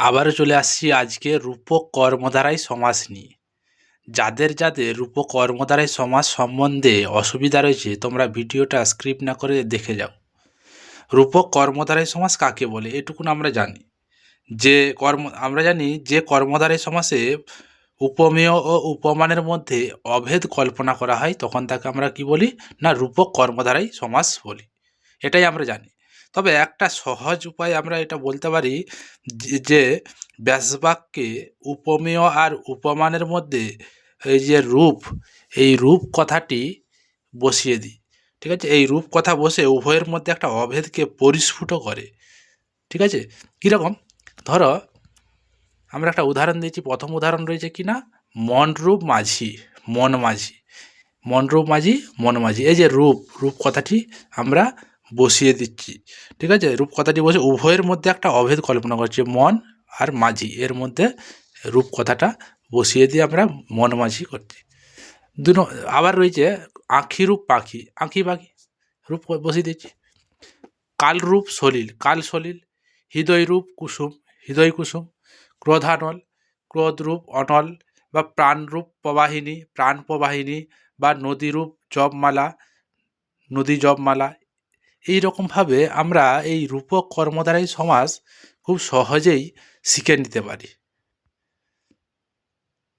আবারও চলে আসছি আজকে রূপক কর্মধারায় সমাস নিয়ে। যাদের যাদের রূপক কর্মধারায় সমাস সম্বন্ধে অসুবিধা রয়েছে, তোমরা ভিডিওটা স্ক্রিপ্ট না করে দেখে যাও। রূপক কর্মধারায় সমাস কাকে বলে? এটুকুন আমরা জানি। যে কর্ম, আমরা জানি যে কর্মধারায় সমাসে উপমেয় ও উপমানের মধ্যে অভেদ কল্পনা করা হয়, তখন তাকে আমরা কি বলি? না রূপক কর্মধারায় সমাস বলি। এটাই আমরা জানি। তবে একটা সহজ উপায় আমরা এটা বলতে পারি যে- ব্যাসবাক্যে উপমেয় আর উপমানের মধ্যে এই যে রূপ, এই রূপ কথাটি বসিয়ে দিই। ঠিক আছে? এই রূপ কথা বসে উভয়ের মধ্যে একটা অভেদকে পরিস্ফুট করে। ঠিক আছে? কীরকম ধরো, আমরা একটা উদাহরণ দিয়েছি। প্রথম উদাহরণ রয়েছে কি না? মনরূপ মাঝি, মন মাঝি। মনরূপ মাঝি, মন মাঝি। এই যে রূপ রূপ কথাটি আমরা বসিয়ে দিচ্ছি। ঠিক আছে? রূপকথাটি বসে উভয়ের মধ্যে একটা অভেদ কল্পনা করছি, মন আর মাঝি। এর মধ্যে রূপকথাটা বসিয়ে দিয়ে আমরা মন মাঝি করছি। দু আবার রয়েছে, আঁখি রূপ পাখি। আঁখি পাখি, রূপ বসিয়ে দিচ্ছি। কাল রূপ সলিল, কাল সলিল, হৃদয় রূপ কুসুম, হৃদয় কুসুম, ক্রোধানল ক্রোধরূপ অনল, বা প্রাণরূপ প্রবাহিনী, প্রাণ প্রবাহিনী, বা নদীরূপ জপমালা, নদী জপমালা এই রকমভাবে আমরা এই রূপক কর্মদ্বারাই সমাজ খুব সহজেই শিখে নিতে পারি।